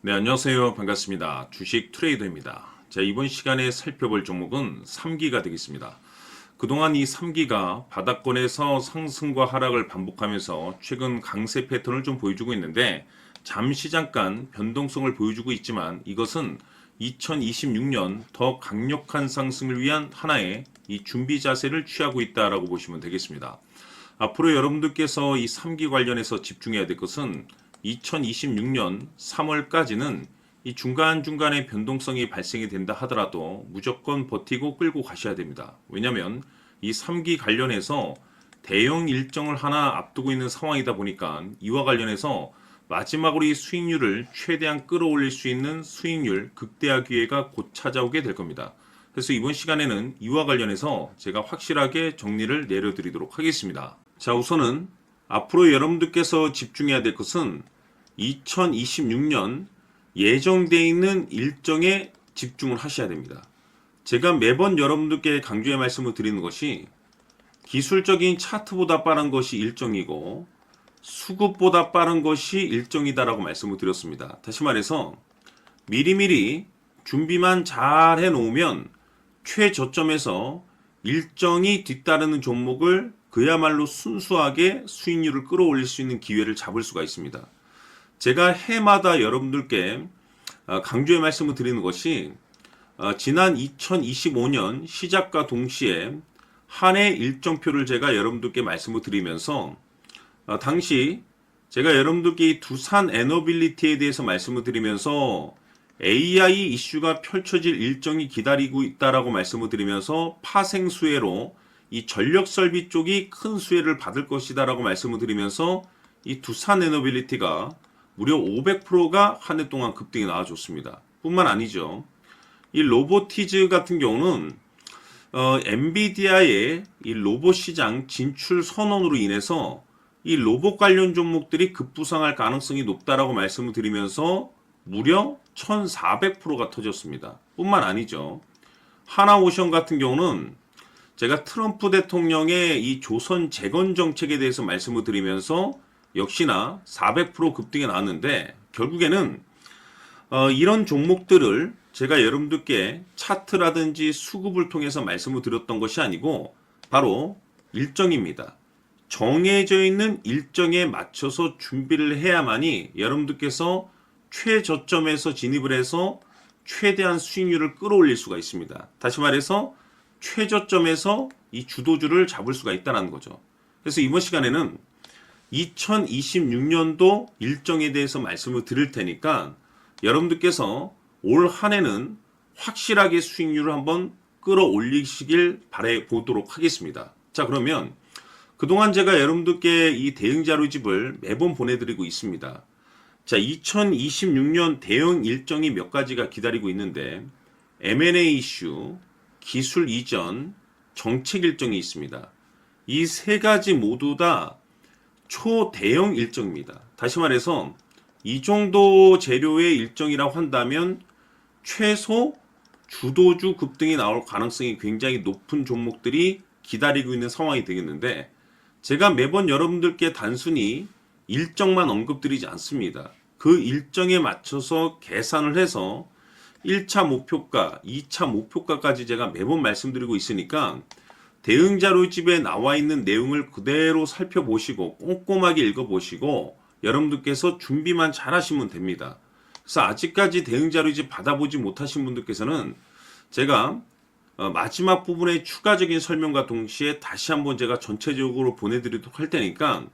네, 안녕하세요. 반갑습니다. 주식 트레이더입니다. 자, 이번 시간에 살펴볼 종목은 3기가 되겠습니다. 그동안 이 3기가 바닥권에서 상승과 하락을 반복하면서 최근 강세 패턴을 좀 보여주고 있는데 잠시 잠깐 변동성을 보여주고 있지만 이것은 2026년 더 강력한 상승을 위한 하나의 이 준비 자세를 취하고 있다라고 보시면 되겠습니다. 앞으로 여러분들께서 이 3기 관련해서 집중해야 될 것은 2026년 3월까지는 이 중간중간에 변동성이 발생이 된다 하더라도 무조건 버티고 끌고 가셔야 됩니다. 왜냐하면 이 3기 관련해서 대형 일정을 하나 앞두고 있는 상황이다 보니까 이와 관련해서 마지막으로 이 수익률을 최대한 끌어올릴 수 있는 수익률 극대화 기회가 곧 찾아오게 될 겁니다. 그래서 이번 시간에는 이와 관련해서 제가 확실하게 정리를 내려드리도록 하겠습니다. 자, 우선은 앞으로 여러분들께서 집중해야 될 것은 2026년 예정되어 있는 일정에 집중을 하셔야 됩니다. 제가 매번 여러분들께 강조의 말씀을 드리는 것이 기술적인 차트보다 빠른 것이 일정이고 수급보다 빠른 것이 일정이다라고 말씀을 드렸습니다. 다시 말해서 미리미리 준비만 잘 해놓으면 최저점에서 일정이 뒤따르는 종목을 그야말로 순수하게 수익률을 끌어올릴 수 있는 기회를 잡을 수가 있습니다. 제가 해마다 여러분들께 어, 강조의 말씀을 드리는 것이 어, 지난 2025년 시작과 동시에 한 해 일정표를 제가 여러분들께 말씀을 드리면서 어, 당시 제가 여러분들께 이 두산 에너빌리티에 대해서 말씀을 드리면서 AI 이슈가 펼쳐질 일정이 기다리고 있다라고 말씀을 드리면서 파생 수혜로 이 전력 설비 쪽이 큰 수혜를 받을 것이다라고 말씀을 드리면서 이 두산 에너빌리티가 무려 500%가 한 해 동안 급등이 나와줬습니다. 뿐만 아니죠. 이 로보티즈 같은 경우는 어, 엔비디아의 이 로봇 시장 진출 선언으로 인해서 이 로봇 관련 종목들이 급부상할 가능성이 높다라고 말씀을 드리면서 무려 1,400%가 터졌습니다. 뿐만 아니죠. 하나오션 같은 경우는 제가 트럼프 대통령의 이 조선 재건 정책에 대해서 말씀을 드리면서 역시나 400% 급등이 나왔는데 결국에는 어, 이런 종목들을 제가 여러분들께 차트라든지 수급을 통해서 말씀을 드렸던 것이 아니고 바로 일정입니다. 정해져 있는 일정에 맞춰서 준비를 해야만이 여러분들께서 최저점에서 진입을 해서 최대한 수익률을 끌어올릴 수가 있습니다. 다시 말해서 최저점에서 이 주도주를 잡을 수가 있다는 거죠. 그래서 이번 시간에는 2026년도 일정에 대해서 말씀을 드릴 테니까 여러분들께서 올 한 해는 확실하게 수익률을 한번 끌어올리시길 바래 보도록 하겠습니다. 자, 그러면 그동안 제가 여러분들께 이 대응 자료집을 매번 보내드리고 있습니다. 자, 2026년 대응 일정이 몇 가지가 기다리고 있는데 M&A 이슈, 기술 이전, 정책 일정이 있습니다. 이 세 가지 모두 다 초대형 일정입니다. 다시 말해서 이 정도 재료의 일정이라고 한다면 최소 주도주 급등이 나올 가능성이 굉장히 높은 종목들이 기다리고 있는 상황이 되겠는데 제가 매번 여러분들께 단순히 일정만 언급드리지 않습니다. 그 일정에 맞춰서 계산을 해서 1차 목표가, 2차 목표가까지 제가 매번 말씀드리고 있으니까 대응 자료 집에 나와 있는 내용을 그대로 살펴보시고 꼼꼼하게 읽어보시고 여러분들께서 준비만 잘 하시면 됩니다. 그래서 아직까지 대응 자료 집 받아보지 못하신 분들께서는 제가 어, 마지막 부분의 추가적인 설명과 동시에 다시 한번 제가 전체적으로 보내드리도록 할 테니까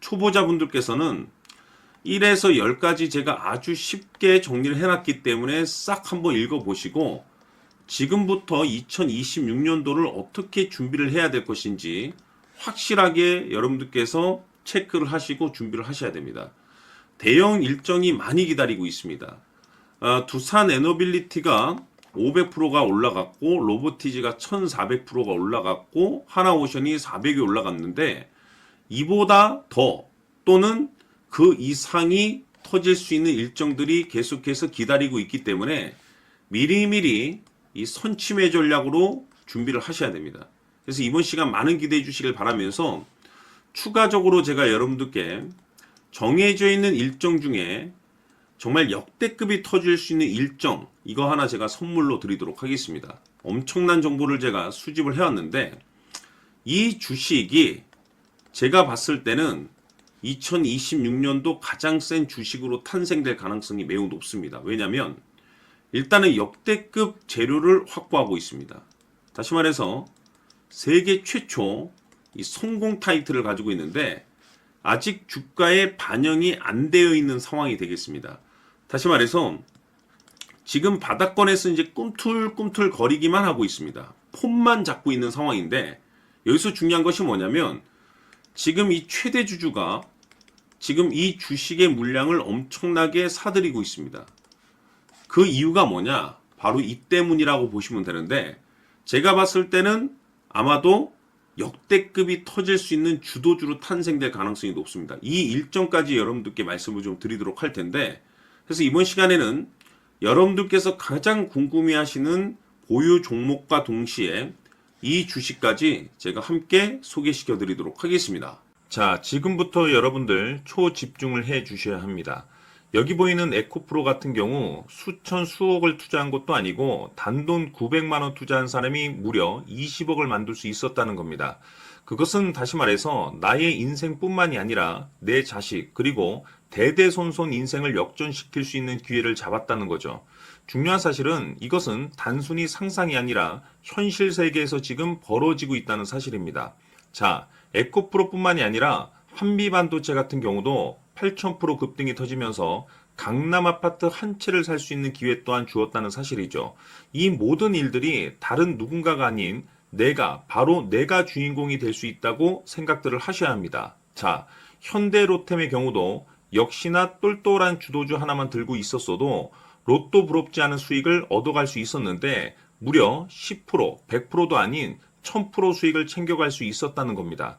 초보자분들께서는 1에서 10까지 제가 아주 쉽게 정리를 해놨기 때문에 싹 한번 읽어보시고 지금부터 2026년도를 어떻게 준비를 해야 될 것인지 확실하게 여러분들께서 체크를 하시고 준비를 하셔야 됩니다. 대형 일정이 많이 기다리고 있습니다. 아, 두산 에너빌리티가 500%가 올라갔고 로보티즈가 1400%가 올라갔고 하나오션이 400이 올라갔는데 이보다 더 또는 그 이상이 터질 수 있는 일정들이 계속해서 기다리고 있기 때문에 미리미리 이 선침해 전략으로 준비를 하셔야 됩니다. 그래서 이번 시간 많은 기대해 주시길 바라면서 추가적으로 제가 여러분들께 정해져 있는 일정 중에 정말 역대급이 터질 수 있는 일정 이거 하나 제가 선물로 드리도록 하겠습니다. 엄청난 정보를 제가 수집을 해왔는데 이 주식이 제가 봤을 때는 2026년도 가장 센 주식으로 탄생될 가능성이 매우 높습니다. 왜냐하면 일단은 역대급 재료를 확보하고 있습니다. 다시 말해서 세계 최초 이 성공 타이틀을 가지고 있는데 아직 주가에 반영이 안 되어 있는 상황이 되겠습니다. 다시 말해서 지금 바닥권에서 이제 꿈틀꿈틀 거리기만 하고 있습니다. 폼만 잡고 있는 상황인데 여기서 중요한 것이 뭐냐면 지금 이 최대 주주가 지금 이 주식의 물량을 엄청나게 사들이고 있습니다. 그 이유가 뭐냐? 바로 이 때문이라고 보시면 되는데 제가 봤을 때는 아마도 역대급이 터질 수 있는 주도주로 탄생될 가능성이 높습니다. 이 일정까지 여러분들께 말씀을 좀 드리도록 할 텐데 그래서 이번 시간에는 여러분들께서 가장 궁금해 하시는 보유 종목과 동시에 이 주식까지 제가 함께 소개시켜 드리도록 하겠습니다. 자, 지금부터 여러분들 초집중을 해 주셔야 합니다. 여기 보이는 에코프로 같은 경우 수천 수억을 투자한 것도 아니고 단돈 900만 원 투자한 사람이 무려 20억을 만들 수 있었다는 겁니다. 그것은 다시 말해서 나의 인생뿐만이 아니라 내 자식 그리고 대대손손 인생을 역전시킬 수 있는 기회를 잡았다는 거죠. 중요한 사실은 이것은 단순히 상상이 아니라 현실 세계에서 지금 벌어지고 있다는 사실입니다. 자, 에코프로뿐만이 아니라 한미 반도체 같은 경우도 8,000% 급등이 터지면서 강남 아파트 한 채를 살 수 있는 기회 또한 주었다는 사실이죠. 이 모든 일들이 다른 누군가가 아닌 내가 바로 내가 주인공이 될 수 있다고 생각들을 하셔야 합니다. 자, 현대 로템의 경우도 역시나 똘똘한 주도주 하나만 들고 있었어도 로또 부럽지 않은 수익을 얻어갈 수 있었는데 무려 10%, 100%도 아닌 1000% 수익을 챙겨갈 수 있었다는 겁니다.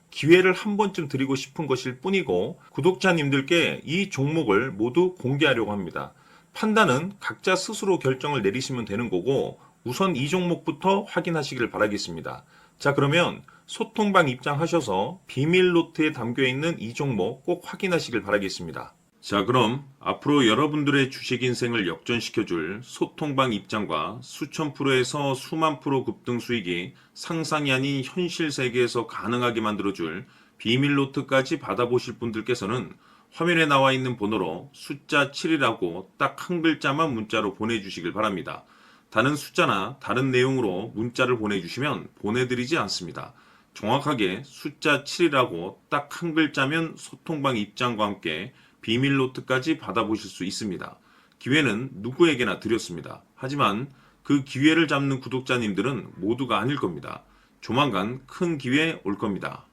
기회를 한 번쯤 드리고 싶은 것일 뿐이고 구독자님들께 이 종목을 모두 공개하려고 합니다. 판단은 각자 스스로 결정을 내리시면 되는 거고 우선 이 종목부터 확인하시기를 바라겠습니다. 자 그러면 소통방 입장하셔서 비밀 노트에 담겨 있는 이 종목 꼭 확인하시길 바라겠습니다. 자 그럼 앞으로 여러분들의 주식 인생을 역전시켜줄 소통방 입장과 수천 프로에서 수만 프로 급등 수익이 상상이 아닌 현실 세계에서 가능하게 만들어줄 비밀 노트까지 받아보실 분들께서는 화면에 나와 있는 번호로 숫자 7이라고 딱 한 글자만 문자로 보내주시길 바랍니다. 다른 숫자나 다른 내용으로 문자를 보내주시면 보내드리지 않습니다. 정확하게 숫자 7이라고 딱 한 글자면 소통방 입장과 함께 비밀 노트까지 받아보실 수 있습니다. 기회는 누구에게나 드렸습니다. 하지만 그 기회를 잡는 구독자님들은 모두가 아닐 겁니다. 조만간 큰 기회 올 겁니다.